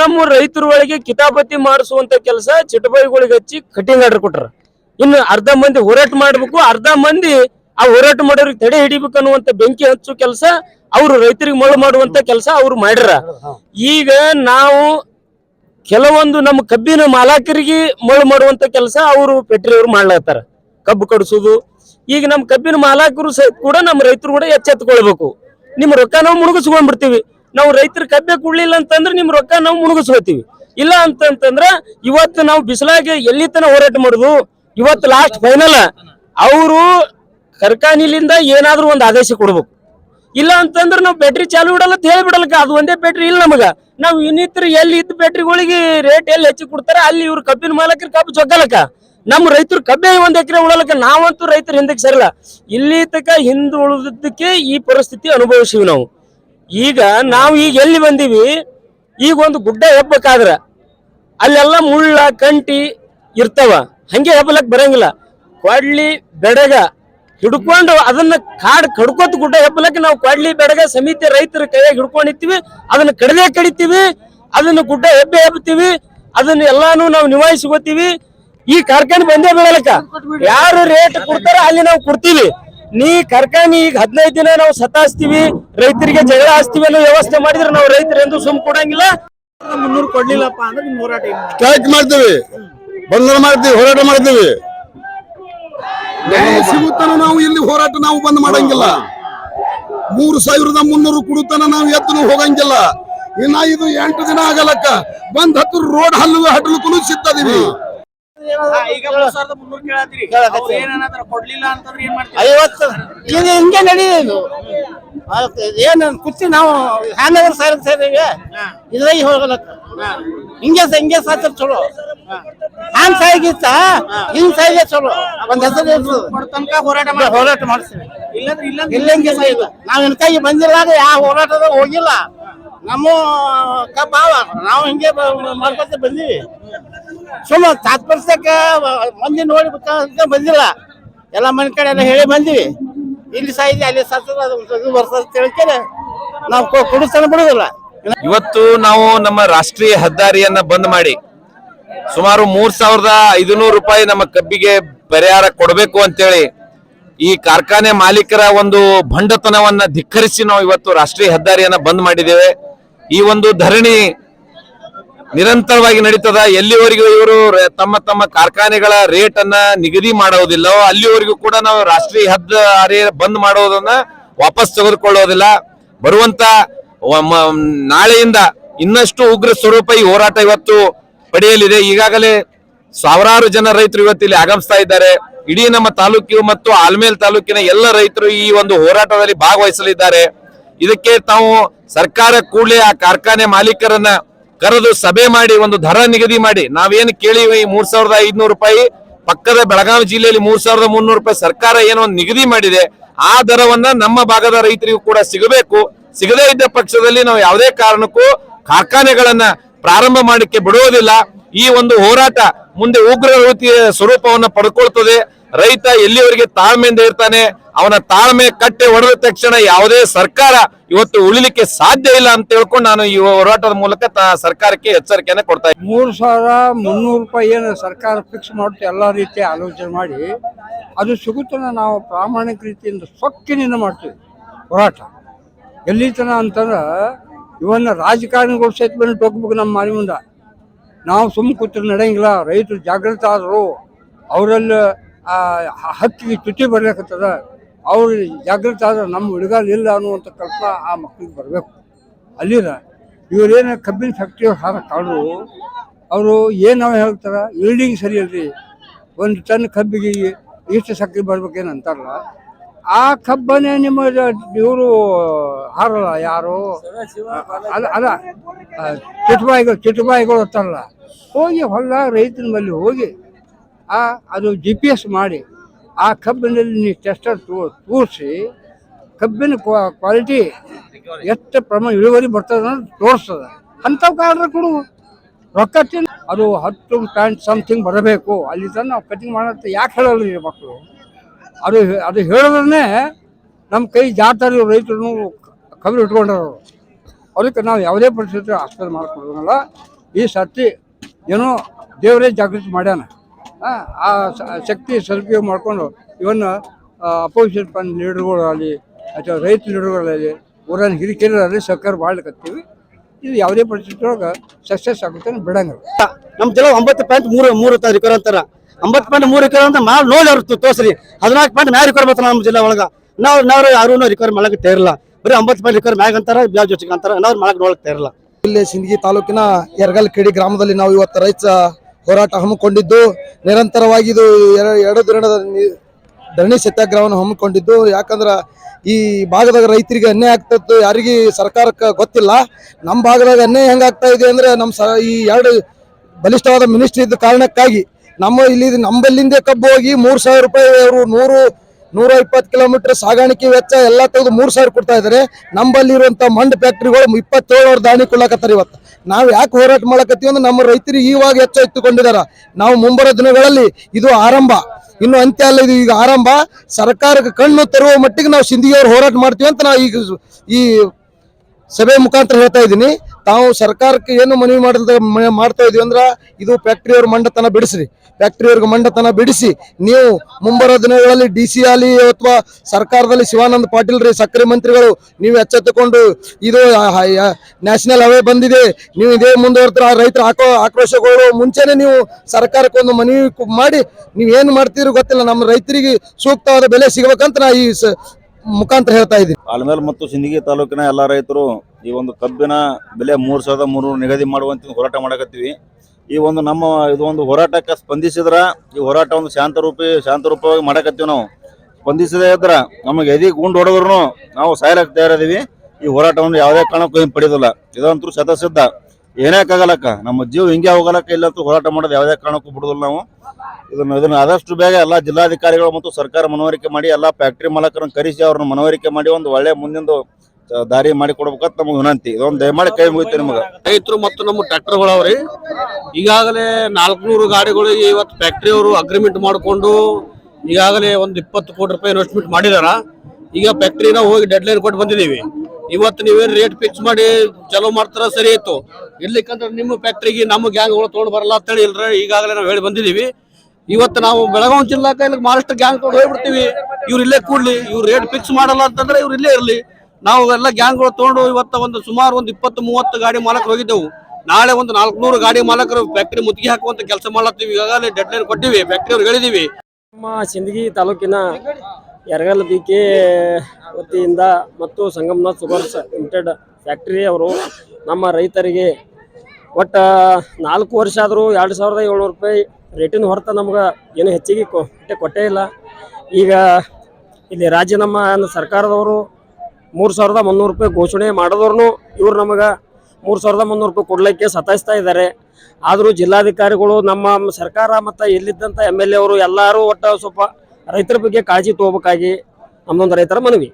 ನಮ್ಮ ರೈತರ ಒಳಗೆ ಕಿತಾಪತಿ ಮಾಡಿಸುವಂತ ಕೆಲಸ ಚಿಟಬಾಯಿಗಳಿಗೆ ಹಚ್ಚಿ ಕಟಿಂಗ್ ಆರ್ಡರ್ ಕೊಟ್ರ. ಇನ್ನು ಅರ್ಧ ಮಂದಿ ಹೋರಾಟ ಮಾಡ್ಬೇಕು, ಅರ್ಧ ಮಂದಿ ಆ ಹೋರಾಟ ಮಾಡೋರಿಗೆ ತಡೆ ಹಿಡಿಬೇಕು ಅನ್ನುವಂತ ಬೆಂಕಿ ಹಚ್ಚು ಕೆಲಸ ಅವರು ರೈತರಿಗೆ ಮಳು ಮಾಡುವಂತ ಕೆಲಸ ಅವ್ರು ಮಾಡ್ಯಾರ ಈಗ ನಾವು ಕೆಲವೊಂದು ನಮ್ಮ ಕಬ್ಬಿನ ಮಾಲಕರಿಗೆ ಮಳು ಮಾಡುವಂತ ಕೆಲಸ ಅವರು ಪೆಟ್ರಿಯವರು ಮಾಡ್ಲತ್ತಾರ. ಕಬ್ಬು ಕಡಿಸೋದು. ಈಗ ನಮ್ಮ ಕಬ್ಬಿನ ಮಾಲಕರು ಸಹಿತ ಕೂಡ ನಮ್ಮ ರೈತರು ಕೂಡ ಎಚ್ಚೆತ್ಕೊಳ್ಬೇಕು ನಿಮ್ಮ ರೊಕ್ಕ ನಾವು ಮುಳುಗಿಸ್ಕೊಂಡ್ಬಿಡ್ತೀವಿ ನಾವು ರೈತರ ಕಬ್ಬೆ ಕೊಡ್ಲಿಲ್ಲ ಅಂತಂದ್ರೆ ನಿಮ್ಮ ರೊಕ್ಕ ನಾವು ಮುಳುಗಿಸ್ಕೋತೀವಿ ಇಲ್ಲ ಅಂತಂತಂದ್ರ ಇವತ್ತು ನಾವು ಬಿಸಿಲಾಗೆ ಎಲ್ಲಿ ತನ ಹೋರಾಟ ಮಾಡುದು? ಇವತ್ತು ಲಾಸ್ಟ್ ಫೈನಲ್ ಅವರು ಕರ್ಕಾನಿಲಿಂದ ಏನಾದ್ರೂ ಒಂದು ಆದೇಶ ಕೊಡ್ಬೇಕು. ಇಲ್ಲ ಅಂತಂದ್ರೆ ನಾವು ಬ್ಯಾಟ್ರಿ ಚಾಲು ಬಿಡಲ್ಲ ಅಂತ ಹೇಳ್ಬಿಡಲ್ಕ ಅದು ಒಂದೇ ಬ್ಯಾಟ್ರಿ ಇಲ್ಲ ನಮಗ. ನಾವು ಇನ್ನಿತರ ಎಲ್ಲಿ ಇದ್ದ ಬ್ಯಾಟ್ರಿಗಳಿಗೆ ರೇಟ್ ಎಲ್ಲಿ ಹೆಚ್ಚು ಕೊಡ್ತಾರೆ ಅಲ್ಲಿ ಇವ್ರು ಕಬ್ಬಿನ ಮಾಲಕರು ಕಬ್ಬು ಜೊಗ್ಗಲಕ್ಕ ನಮ್ಮ ರೈತರು ಕಬ್ಬೆ ಒಂದ್ ಎಕರೆ ಉಳಲಕ ನಾವಂತೂ ರೈತರು ಹಿಂದಕ್ಕೆ ಸರಿಲ್ಲ. ಇಲ್ಲಿ ತಕ ಹಿಂದೆ ಉಳಿದಕ್ಕೆ ಈ ಪರಿಸ್ಥಿತಿ ಅನುಭವಿಸಿವಿ ನಾವು. ಈಗ ನಾವು ಈಗ ಎಲ್ಲಿ ಬಂದೀವಿ? ಈಗ ಒಂದು ಗುಡ್ಡ ಎಬ್ಬಕಾದ್ರ ಅಲ್ಲೆಲ್ಲ ಮುಳ್ಳ, ಕಂಟಿ ಇರ್ತಾವ. ಹಂಗೆ ಹೆಬ್ಬಲಕ್ ಬರಂಗಿಲ್ಲ. ಕೊಡ್ಲಿ ಬೆಡಗ ಹಿಡ್ಕೊಂಡು ಅದನ್ನ ಕಾಡ್ ಕಡ್ಕೋತ ಗುಡ್ಡ ಹೆಬ್ಬಲಕ್ಕೆ ನಾವು ಕೊಡ್ಲಿ ಬೆಡಗ ಸಮಿತಿ ರೈತರ ಕೈಯಾಗ ಹಿಡ್ಕೊಂಡಿರ್ತೀವಿ ಅದನ್ನ ಕಡದೆ ಕಡಿತೀವಿ. ಅದನ್ನ ಗುಡ್ಡ ಹೆಬ್ಬೆ ಹೆಬ್ತೀವಿ ಅದನ್ನ ಎಲ್ಲಾನು ನಾವು ನಿವಾಯಿಸ್ಕೋತೀವಿ. ಈ ಕಾರ್ಖಾನೆ ಬಂದೇ ಬೀಳಲಕ್ಕ ಯಾರು ರೇಟ್ ಕೊಡ್ತಾರ ಅಲ್ಲಿ ನಾವು ಕೊಡ್ತೀವಿ. ನೀ ಕಾರ್ಖಾನೆ ಈಗ ಹದಿನೈದು ದಿನ ನಾವು ಸತಾಸ್ತೀವಿ ರೈತರಿಗೆ ಜಗಳ ಆಸ್ತಿವಿ ಅನ್ನೋ ವ್ಯವಸ್ಥೆ ಮಾಡಿದ್ರೆ ನಾವು ರೈತರು ಎಂದು ಸುಮ್ ಕೊಡಂಗಿಲ್ಲ. ಮುನ್ನೂರು ಕೊಡ್ಲಿಲ್ಲಪ್ಪ ಅಂದ್ರೆ ನಿಮ್ ಹೋರಾಟ? ಸ್ಟ್ರೈಕ್ ಮಾಡ್ತೀವಿ. ಬಂಧನ ಮಾಡ್ತೀವಿ ಹೋರಾಟ ಮಾಡ್ತೀವಿ. ಸಿಗುತ್ತಾನ ನಾವು ಇಲ್ಲಿ ಹೋರಾಟ ನಾವು ಬಂದ್ ಮಾಡಂಗಿಲ್ಲ. ಮೂರು ಸಾವಿರದ ಮುನ್ನೂರು ಕುಡುತನ ನಾವು ಎತ್ತಲು ಹೋಗಂಗಿಲ್ಲ. ಇನ್ನ ಇದು ಎಂಟು ದಿನ ಆಗಲಕ್ಕ. ಬಂದ್ ಹತ್ತು ರೋಡ್ ಹಲ್ಲು ಹಡ್ಲಕ್ಕೂ ಸಿಗ್ತದೀವಿ ಈಗ ಮೂರ್ ಸಾವಿರದ ಮುನ್ನೂರು ಕೇಳತ್ತೀರಿ. ಅವ್ರು ಏನನ್ನತ್ರ ಕೊಡ್ಲಿಲ್ಲ ಅಂತಂದ್ರೆ ಏನ್ ಮಾಡ್ತೀರಿ? ಐವತ್ತು ಈಗ ಹಿಂಗೆ ನಡೆಯೋದು. ಏನು ಕುತ್ತಿ ನಾವು ಹ್ಯಾಂಡ್ ಸೈಡ್ ಸೇರಿವೆ. ಇದ್ರಾಗ ಹೋಗಲಕ್ಕ ಹಿಂಗೆ ಸ- ಹಿಂಗೆ ಸಾತ್ರ ಚಲೋ. ಹ್ಯಾಂಗ್ ಸಾಯಿಗಿತ್ತ ಹಿಂಗ್ ಸಾಯಿಗೆ ಚಲೋ. ಒಂದ್ ಹೆಸರು ಇರ್ತದೆ. ಕೊಡ್ ತನಕ ಹೋರಾಟ ಮಾಡ ಹೋರಾಟ ಮಾಡ್ತೀವಿ. ಇಲ್ಲಂದ್ರೆ ಇಲ್ಲ ಇಲ್ಲ ನಾವ್ ಕೈ ಬಂದಿಲ್ಲಾಗ ಯಾವ ಹೋರಾಟದ ಹೋಗಿಲ್ಲ. ನಮ್ಮ ಕಬ್ಬಾವ ನಾವು ಹಿಂಗೆ ಮಾಡ್ಕೊತ ಬಂದೀವಿ. ಸುಮ್ಮ ತಾತ್ಪರ್ಸಕ್ಕ ಮಂದಿ ನೋಡಿ ಅಂತ ಬಂದಿಲ್ಲ. ಎಲ್ಲ ಮನೆ ಕಡೆ ಎಲ್ಲ ಹೇಳಿ ಬಂದಿವಿ. ಇಲ್ಲಿ ಸಾಯಿದೆ ಅಲ್ಲಿ ಸತ್ತದ ವರ್ಷ ನಾವು ಕುಡಿಸ್ತಾನೆ ಬಿಡುದಿಲ್ಲ. ಇವತ್ತು ನಾವು ನಮ್ಮ ರಾಷ್ಟ್ರೀಯ ಹೆದ್ದಾರಿಯನ್ನ ಬಂದ್ ಮಾಡಿ ಸುಮಾರು ಮೂರ್ ಸಾವಿರದ ಐದುನೂರು ರೂಪಾಯಿ ನಮ್ಮ ಕಬ್ಬಿಗೆ ಪರಿಹಾರ ಕೊಡಬೇಕು ಅಂತೇಳಿ ಈ ಕಾರ್ಖಾನೆ ಮಾಲೀಕರ ಒಂದು ಭಂಡತನವನ್ನ ಧಿಕ್ಕರಿಸಿ ನಾವು ಇವತ್ತು ರಾಷ್ಟ್ರೀಯ ಹೆದ್ದಾರಿಯನ್ನ ಬಂದ್ ಮಾಡಿದ್ದೇವೆ. ಈ ಒಂದು ಧರಣಿ ನಿರಂತರವಾಗಿ ನಡೀತದ. ಎಲ್ಲಿವರೆಗೂ ಇವರು ತಮ್ಮ ತಮ್ಮ ಕಾರ್ಖಾನೆಗಳ ರೇಟ್ ಅನ್ನ ನಿಗದಿ ಮಾಡೋದಿಲ್ಲ. ಅಲ್ಲಿವರೆಗೂ ಕೂಡ ನಾವು ರಾಷ್ಟ್ರೀಯ ಹೆದ್ದಾರಿ ಬಂದ್ ಮಾಡೋದನ್ನ ವಾಪಸ್ ತೆಗೆದುಕೊಳ್ಳೋದಿಲ್ಲ. ಬರುವಂತ ನಾಳೆಯಿಂದ ಇನ್ನಷ್ಟು ಉಗ್ರ ಸ್ವರೂಪ ಈ ಹೋರಾಟ ಇವತ್ತು ಪಡೆಯಲಿದೆ. ಈಗಾಗಲೇ ಸಾವಿರಾರು ಜನ ರೈತರು ಇವತ್ತು ಇಲ್ಲಿ ಆಗಮಿಸ್ತಾ ಇದ್ದಾರೆ. ಇಡೀ ನಮ್ಮ ತಾಲೂಕು ಮತ್ತು ಆಲ್ಮೇಲ್ ತಾಲೂಕಿನ ಎಲ್ಲ ರೈತರು ಈ ಒಂದು ಹೋರಾಟದಲ್ಲಿ ಭಾಗವಹಿಸಲಿದ್ದಾರೆ. ಇದಕ್ಕೆ ತಾವು ಸರ್ಕಾರ ಕೂಡಲೇ ಆ ಕಾರ್ಖಾನೆ ಮಾಲೀಕರನ್ನ ಕರೆದು ಸಭೆ ಮಾಡಿ, ಒಂದು ದರ ನಿಗದಿ ಮಾಡಿ. ನಾವೇನು ಕೇಳಿವಿ ಮೂರ್ ಸಾವಿರದ ಐದ್ನೂರು ರೂಪಾಯಿ? ಪಕ್ಕದ ಬೆಳಗಾವಿ ಜಿಲ್ಲೆಯಲ್ಲಿ ಮೂರ್ ಸಾವಿರದ ಮುನ್ನೂರು ರೂಪಾಯಿ ಸರ್ಕಾರ ಏನೋ ಒಂದು ನಿಗದಿ ಮಾಡಿದೆ. ಆ ದರವನ್ನ ನಮ್ಮ ಭಾಗದ ರೈತರಿಗೂ ಕೂಡ ಸಿಗಬೇಕು. ಸಿಗದೇ ಇದ್ದ ಪಕ್ಷದಲ್ಲಿ ನಾವು ಯಾವುದೇ ಕಾರಣಕ್ಕೂ ಕಾರ್ಖಾನೆಗಳನ್ನ ಪ್ರಾರಂಭ ಮಾಡಕ್ಕೆ ಬಿಡುವುದಿಲ್ಲ. ಈ ಒಂದು ಹೋರಾಟ ಮುಂದೆ ಉಗ್ರ ರೀತಿಯ ಸ್ವರೂಪವನ್ನು ಪಡ್ಕೊಳ್ತದೆ. ರೈತ ಎಲ್ಲಿವರೆಗೆ ತಾಳ್ಮೆಯಿಂದ ಇರ್ತಾನೆ? ಅವನ ತಾಳ್ಮೆ ಕಟ್ಟೆ ಒಡೆದ ತಕ್ಷಣ ಯಾವುದೇ ಸರ್ಕಾರ ಇವತ್ತು ಉಳಿಲಿಕ್ಕೆ ಸಾಧ್ಯ ಇಲ್ಲ ಅಂತ ಹೇಳ್ಕೊಂಡು ನಾನು ಈ ಹೋರಾಟದ ಮೂಲಕ ಸರ್ಕಾರಕ್ಕೆ ಎಚ್ಚರಿಕೆಯನ್ನು ಕೊಡ್ತಾ ಇದ್ದೀನಿ. ಮೂರು ಸಾವಿರ ಮುನ್ನೂರು ರೂಪಾಯಿ ಏನು ಸರ್ಕಾರ ಫಿಕ್ಸ್ ಮಾಡುತ್ತೆ ಎಲ್ಲ ರೀತಿಯ ಆಲೋಚನೆ ಮಾಡಿ ಅದು ಸಿಗುತ್ತನ ನಾವು ಪ್ರಾಮಾಣಿಕ ರೀತಿಯಿಂದ ಸೊಕ್ಕಿನಿಂದ ಮಾಡ್ತೀವಿ ಹೋರಾಟ. ಎಲ್ಲಿತನ ಅಂತಂದ್ರೆ ಇವನ್ನ ರಾಜಕಾರಣಿಗಳು ಸಹಿತ ಬಂದು ಟೋಕ್ಬೇಕು ನಮ್ಮ ಮನೆ ಮುಂದೆ. ನಾವು ಸುಮ್ಮ ಕೂತ್ರೆ ನಡೆಯಂಗಿಲ್ಲ, ರೈತರು ಜಾಗೃತ ಆದರು, ಅವರಲ್ಲಿ ಹಕ್ಕಿಗೆ ಚ್ಯುತಿ ಬರ್ಲಿಕ್ಕತ್ತದ ಅವ್ರು ಜಾಗೃತ ಆದ್ರೆ ನಮ್ಮ ಹುಡುಗರು ಇಲ್ಲ ಅನ್ನುವಂಥ ಕಲ್ಪನೆ ಆ ಮಕ್ಕಳಿಗೆ ಬರಬೇಕು. ಅಲ್ಲಿನ ಇವರೇನು ಕಬ್ಬಿನ ಫ್ಯಾಕ್ಟ್ರಿ ಹಾರ ಕಾಳು ಅವರು ಏನು ನಾವು ಹೇಳ್ತಾರೆ ಈಲ್ಡಿಂಗ್ ಸರಿ ಅಲ್ರಿ. ಒಂದು ಟನ್ ಕಬ್ಬಿಗೆ ಇಷ್ಟು ಸಕ್ಕರೆ ಬರ್ಬೇಕೇನು ಅಂತಾರಲ್ಲ, ಆ ಕಬ್ಬನೇ ನಿಮ್ಮ ಇವರು ಹಾರಲ್ಲ ಯಾರು? ಅಲ್ಲ ಅಲ್ಲ ಚಿಟುಬಾಯಿಗಳು ಚಿಟುಬಾಯಿಗಳು ಅಂತಾರಲ್ಲ, ಹೋಗಿ ಹೊಲ ರೈತನ ಬಳಿ ಹೋಗಿ, ಆ, ಅದು ಜಿ ಪಿ ಎಸ್ ಮಾಡಿ ಆ ಕಬ್ಬಿನಲ್ಲಿ ನೀವು ಟೆಸ್ಟರ್ ತೋರಿಸಿ, ಕಬ್ಬಿನ ಕ್ವಾಲಿಟಿ ಎಷ್ಟು ಪ್ರಮಾಣ ಇಳುವರಿ ಬರ್ತದೆ ತೋರಿಸ್ತದೆ. ಅಂಥವು ಕಾರಣ ಕೊಡು. ರೊಕ್ಕ ತಿನ್, ಅದು ಹತ್ತು ಪ್ಯಾಂಟ್ ಸಮಥಿಂಗ್ ಬರಬೇಕು. ಅಲ್ಲಿ ತನಕ ನಾವು ಕಟಿಂಗ್ ಮಾಡೋದು ಯಾಕೆ ಹೇಳಲ್ಲ ಈ ಮಕ್ಕಳು? ಅದು ಅದು ಹೇಳಿದ್ರೆ ನಮ್ಮ ಕೈ ಜಾತರು ರೈತರು ಕಬ್ಬಿನ ಇಟ್ಕೊಂಡರು ಅದಕ್ಕೆ ನಾವು ಯಾವುದೇ ಪರಿಸ್ಥಿತಿ ಆಸ್ಪತ್ರೆ ಮಾಡ್ಕೊಡೋದಲ್ಲ ಈ ಸರ್ತಿ ಏನೋ ದೇವರೇ ಜಾಗೃತಿ ಮಾಡ್ಯಾನ. ಆ, ಶಕ್ತಿ ಸದುಪಯೋಗ ಮಾಡಿಕೊಂಡು ಇವನ್ನ ಅಪೋಸಿಷನ್ ಪಂಡ್ ಲೀಡರ್ಗಳಾಗಲಿ ಅಥವಾ ರೈತ ಲೀಡರ್ಗಳಾಗಲಿ ಊರನ್ನ ಹಿರಿಕೆರಲ್ಲಿ ಸರ್ಕಾರ ಮಾಡ್ಲಿಕತ್ತೀವಿ. ಇದು ಯಾವುದೇ ಪರಿಸ್ಥಿತಿ ಒಳಗೆ ಸಕ್ಸಸ್ ಆಗುತ್ತೆ ಬಿಡಂಗಿಲ್ಲ ನಮ್ಮ ಜಿಲ್ಲೆ ಒಂಬತ್ತು ಪಾಯಿಂಟ್ ಮೂರು ಮೂರು ರಿಕವರ್ ಅಂತಾರ. ಒಂಬತ್ತು ಪಾಯಿಂಟ್ ಮೂರು ರಿಕರ್ ಅಂತ ಮಾಲ್ ನೋಡಿ ಅವ್ರು ತೋರಿಸ್ರಿ. ಹದಿನಾಲ್ಕು ಪಾಯಿಂಟ್ ಮ್ಯಾಗ ರಿಕವರ್ ಬರ್ತಾರೆ ನಮ್ಮ ಜಿಲ್ಲೆ ಒಳಗೆ. ನಾವು ನಾವು ಯಾರು ರಿಕವರ್ ಮಾಡಕ್ಕೆ ತೇರಲ್ಲ ಬರೀ ಒಂಬತ್ತು ಪಾಯಿಂಟ್ ರಿಕವರ್ ಮ್ಯಾಗ ಅಂತಾರ ಬ್ಯಾಜ್ ಜೊತೆಗೆ ಅಂತಾರ. ನಾವು ಮಾಡಕ್ಕೆ ನೋಡಕ್ಕೆ ತೇರಲ್ಲ ಇಲ್ಲಿ ಸಿಂದಗಿ ತಾಲೂಕಿನ ಯರ್ಗಲ್ ಕಿಡಿ ಗ್ರಾಮದಲ್ಲಿ ನಾವು ಇವತ್ತು ರೈತ ಹೋರಾಟ ಹಮ್ಮಿಕೊಂಡಿದ್ದು, ನಿರಂತರವಾಗಿ ಇದು ಎರಡು ದಿನದ ಧರಣಿ ಸತ್ಯಾಗ್ರಹವನ್ನು ಹಮ್ಮಿಕೊಂಡಿದ್ದು. ಯಾಕಂದ್ರೆ ಈ ಭಾಗದಾಗ ರೈತರಿಗೆ ಅನ್ಯಾಯ ಆಗ್ತದ್ದು ಯಾರಿಗೆ ಸರ್ಕಾರಕ್ಕೆ ಗೊತ್ತಿಲ್ಲ. ನಮ್ಮ ಭಾಗದಾಗ ಅನ್ಯಾಯ ಹೆಂಗಾಗ್ತಾ ಇದೆ ಅಂದ್ರೆ ನಮ್ಮ ಸ ಈ ಎರಡು ಬಲಿಷ್ಠವಾದ ಮಿನಿಸ್ಟ್ರಿ ಇದ್ದ ಕಾರಣಕ್ಕಾಗಿ ನಮ್ಮ ಇಲ್ಲಿ ನಮ್ಮಲ್ಲಿಂದೇ ಕಬ್ಬು ಹೋಗಿ ಮೂರು ಸಾವಿರ ರೂಪಾಯಿ ಅವರು ನೂರು ನೂರ ಇಪ್ಪತ್ತು ಕಿಲೋಮೀಟರ್ ಸಾಗಾಣಿಕೆ ವೆಚ್ಚ ಎಲ್ಲ ತೆಗೆದು ಮೂರು ಸಾವಿರ ಕೊಡ್ತಾ ಇದಾರೆ ನಂಬಲ್ಲಿ ಇರುವಂತ ಮಂಡ್ ಫ್ಯಾಕ್ಟ್ರಿಗಳು ಇಪ್ಪತ್ತೇಳು ದಾಣಿ ಕೊಡ್ಲಾಕತ್ತಾರ ಇವತ್ತು. ನಾವು ಯಾಕೆ ಹೋರಾಟ ಮಾಡಕತ್ತೀವಿ ಅಂದ್ರೆ ನಮ್ಮ ರೈತರಿಗೆ ಇವಾಗ ಎಚ್ಚೆತ್ತುಕೊಂಡಿದಾರ ನಾವು ಮುಂಬರ ದಿನಗಳಲ್ಲಿ ಇದು ಆರಂಭ. ಇನ್ನು ಅಂತ್ಯ ಅಲ್ಲ, ಇದು ಈಗ ಆರಂಭ. ಸರ್ಕಾರಕ್ಕೆ ಕಣ್ಣು ತರುವ ಮಟ್ಟಿಗೆ ನಾವು ಸಿಂಧಿಯವರು ಹೋರಾಟ ಮಾಡ್ತೀವಿ ಅಂತ ನಾವು ಈಗ ಈ ಸಭೆ ಮುಖಾಂತರ ಹೇಳ್ತಾ ಇದ್ದೀನಿ. ತಾವು ಸರ್ಕಾರಕ್ಕೆ ಏನು ಮನವಿ ಮಾಡಿದ ಮಾಡ್ತಾ ಇದೀವಿ ಅಂದ್ರ ಇದು ಫ್ಯಾಕ್ಟ್ರಿಯವ್ರ ಮಂಡತನ ಬಿಡಿಸ್ರಿ. ಫ್ಯಾಕ್ಟ್ರಿಯವ್ರಿಗೆ ಮಂಡತನ ಬಿಡಿಸಿ ನೀವು ಮುಂಬರೋ ದಿನಗಳಲ್ಲಿ ಡಿ ಸಿ ಆಲಿ ಅಥವಾ ಸರ್ಕಾರದಲ್ಲಿ ಶಿವಾನಂದ ಪಾಟೀಲ್ ರೀ, ಸಕ್ಕರೆ ಮಂತ್ರಿಗಳು ನೀವು ಎಚ್ಚೆತ್ತುಕೊಂಡು ಇದು ನ್ಯಾಷನಲ್ ಹವೇ ಬಂದಿದೆ. ನೀವು ಇದೇ ಮುಂದುವರ್ತರ ರೈತರ ಆಕ್ರೋ ಆಕ್ರೋಶಗಳು ಮುಂಚೆನೆ ನೀವು ಸರ್ಕಾರಕ್ಕೆ ಒಂದು ಮನವಿ ಮಾಡಿ. ನೀವು ಏನು ಮಾಡ್ತೀರಿ ಗೊತ್ತಿಲ್ಲ. ನಮ್ಮ ರೈತರಿಗೆ ಸೂಕ್ತವಾದ ಬೆಲೆ ಸಿಗಬೇಕಂತ ನಾ ಈ ಮುಖಾಂತರ ಹೇಳ್ತಾ ಇದ್ದೀನಿ. ಆಲ್ಮೇಲ್ ಮತ್ತು ಸಿಂದಗಿ ತಾಲೂಕಿನ ಎಲ್ಲ ರೈತರು ಈ ಒಂದು ಕಬ್ಬಿನ ಬೆಲೆ ಮೂರ್ ಸಾವಿರದ ಮೂರ್ನೂರು ನಿಗದಿ ಮಾಡುವಂತ ಹೋರಾಟ ಮಾಡಕತ್ತೀವಿ. ಈ ಒಂದು ನಮ್ಮ ಇದು ಒಂದು ಹೋರಾಟಕ್ಕೆ ಸ್ಪಂದಿಸಿದ್ರ ಈ ಹೋರಾಟ ಒಂದು ಶಾಂತ ಶಾಂತರೂಪವಾಗಿ ಶಾಂತ ರೂಪವಾಗಿ ಮಾಡಕತ್ತೀವಿ ನಾವು. ಸ್ಪಂದಿಸದೇ ಇದ್ರ ನಮಗೆ ಎದಿ ಗುಂಡು ಹೊಡೆದ್ರು ನಾವು ಸಾಯಲಕ್ಕೆ ತಯಾರಿದೀವಿ ಈ ಹೋರಾಟವನ್ನು ಯಾವುದೇ ಕಾರಣಕ್ಕೂ ಹಿಂಗೆ ಪಡೆಯೋದಿಲ್ಲ ಇದಂತೂ ಶತಸಿದ್ಧ ಏನೇ ಕಾಗಲಕ್ಕ ನಮ್ಮ ಜೀವ ಹಿಂಗೆ ಹೋಗಲಕ್ಕ ಇಲ್ಲಂತೂ ಹೋರಾಟ ಮಾಡೋದು ಯಾವುದೇ ಕಾರಣಕ್ಕೂ ಬಿಡೋದಿಲ್ಲ ನಾವು. ಇದನ್ನ ಇದನ್ನ ಆದಷ್ಟು ಬೇಗ ಎಲ್ಲ ಜಿಲ್ಲಾಧಿಕಾರಿಗಳು ಮತ್ತು ಸರ್ಕಾರ ಮನವರಿಕೆ ಮಾಡಿ ಎಲ್ಲ ಫ್ಯಾಕ್ಟ್ರಿ ಮಾಲಕರನ್ನು ಕರೆಸಿ ಅವ್ರನ್ನ ಮನವರಿಕೆ ಮಾಡಿ ಒಂದು ಒಳ್ಳೆ ಮುಂದಿಂದು ಆ, ದಾರಿ ಮಾಡಿ ಕೊಡ್ಬೇಕಂತ ನಮಗೆ ವಿನಂತಿ. ಇದೊಂದು ದಯಮಾಡಿ ಕೈ ಮುಗಿತು ನಿಮಗೆ. ರೈತರು ಮತ್ತು ನಮ್ಮ ಟ್ರ್ಯಾಕ್ಟರ್ಗಳವ್ರಿ ಈಗಾಗಲೇ ನಾಲ್ಕುನೂರು ಗಾಡಿಗಳಿಗೆ ಇವತ್ತು ಫ್ಯಾಕ್ಟ್ರಿ ಅವರು ಅಗ್ರಿಮೆಂಟ್ ಮಾಡಿಕೊಂಡು ಈಗಾಗಲೇ ಒಂದು ಇಪ್ಪತ್ತು ಕೋಟಿ ರೂಪಾಯಿ ಇನ್ವೆಸ್ಟ್ಮೆಂಟ್ ಮಾಡಿದಾರ. ಈಗ ಫ್ಯಾಕ್ಟ್ರಿನ ಹೋಗಿ ಡೆಡ್ ಲೈನ್ ಕೊಟ್ಟು ಬಂದಿದ್ದೀವಿ ಇವತ್ತು ನೀವೇನು ರೇಟ್ ಫಿಕ್ಸ್ ಮಾಡಿ ಚಲೋ ಮಾಡ್ತಾರ ಸರಿ ಆಯ್ತು. ಇರ್ಲಿಕ್ಕಂದ್ರೆ ನಿಮ್ಮ ಫ್ಯಾಕ್ಟ್ರಿಗೆ ನಮ್ಮ ಗ್ಯಾಂಗ್ಗಳು ತೊಗೊಂಡು ಬರಲ್ಲ ಅಂತೇಳಿ ಇಲ್ರ. ಈಗಾಗಲೇ ನಾವು ಹೇಳಿ ಬಂದಿದ್ದೀವಿ ಇವತ್ತು ನಾವು ಬೆಳಗಾವಿ ಜಿಲ್ಲಾಕ ಇಲ್ಲಿ ಮಹಾರಾಷ್ಟ್ರ ಗ್ಯಾಂಗ್ ತೊಗೊಂಡು ಹೋಗ್ಬಿಡ್ತೀವಿ. ಇವ್ರು ಇಲ್ಲೇ ಕೂಡ್ಲಿ, ಇವ್ರು ರೇಟ್ ಫಿಕ್ಸ್ ಮಾಡಲ್ಲ ಅಂತಂದ್ರೆ ಇವ್ರು ಇಲ್ಲೇ ಇರಲಿ. ನಾವು ಎಲ್ಲ ಗ್ಯಾಂಗ್ಗಳು ತೊಗೊಂಡು ಇವತ್ತು ಒಂದು ಸುಮಾರು ಒಂದು ಇಪ್ಪತ್ತು, ಮೂವತ್ತು ಗಾಡಿ ಮಾಲಕರು ಹೋಗಿದ್ದೆವು. ನಾಳೆ ಒಂದು ನಾಲ್ಕುನೂರು ಗಾಡಿ ಮಾಲಕರು ಫ್ಯಾಕ್ಟ್ರಿ ಮುತ್ತಿಗೆ ಹಾಕುವಂತ ಕೆಲಸ ಮಾಡ್ಲತ್ತೀವಿ. ಈಗಾಗಲೇ ಡೆಡ್ ಲೈನ್ ಕೊಟ್ಟಿವಿ. ಫ್ಯಾಕ್ಟ್ರಿ ಅವ್ರು ಹೇಳಿದೀವಿ. ನಮ್ಮ ಸಿಂದಗಿ ತಾಲೂಕಿನ ಯರಗಲ್ ಬಿಕೆ ವತಿಯಿಂದ ಮತ್ತು ಸಂಗಮನಾಥ್ ಸುಗರ್ಸ್ ಲಿಮಿಟೆಡ್ ಫ್ಯಾಕ್ಟ್ರಿ ಅವರು ನಮ್ಮ ರೈತರಿಗೆ ಒಟ್ಟು ನಾಲ್ಕು ವರ್ಷ ಆದರೂ ಎರಡು ಸಾವಿರದ ಏಳ್ನೂರು ರೂಪಾಯಿ ರೇಟಿನ ಹೊರತ ನಮ್ಗೆ ಏನು ಹೆಚ್ಚಿಗೆ ಕೊಟ್ಟೆ ಕೊಟ್ಟೇ ಇಲ್ಲ. ಈಗ ಇಲ್ಲಿ ರಾಜ್ಯ ನಮ್ಮ ಸರ್ಕಾರದವರು ಮೂರು ಸಾವಿರದ ಮುನ್ನೂರು ರೂಪಾಯಿ ಘೋಷಣೆ ಮಾಡಿದವ್ರು ಇವ್ರು ನಮಗೆ ಮೂರು ಸಾವಿರದ ಮುನ್ನೂರು ರೂಪಾಯಿ ಕೊಡಲಿಕ್ಕೆ ಸತಾಯಿಸ್ತಾ ಇದ್ದಾರೆ. ಆದರೂ ಜಿಲ್ಲಾಧಿಕಾರಿಗಳು ನಮ್ಮ ಸರ್ಕಾರ ಮತ್ತು ಇಲ್ಲಿದ್ದಂಥ ಎಂ ಎಲ್ ಎ ಅವರು ಎಲ್ಲರೂ ಒಟ್ಟು ಸ್ವಲ್ಪ ರೈತರ ಬಗ್ಗೆ ಕಾಳಜಿ ತಗೋಬೇಕಾಗಿ ನಮ್ಮದೊಂದು ರೈತರ ಮನವಿ.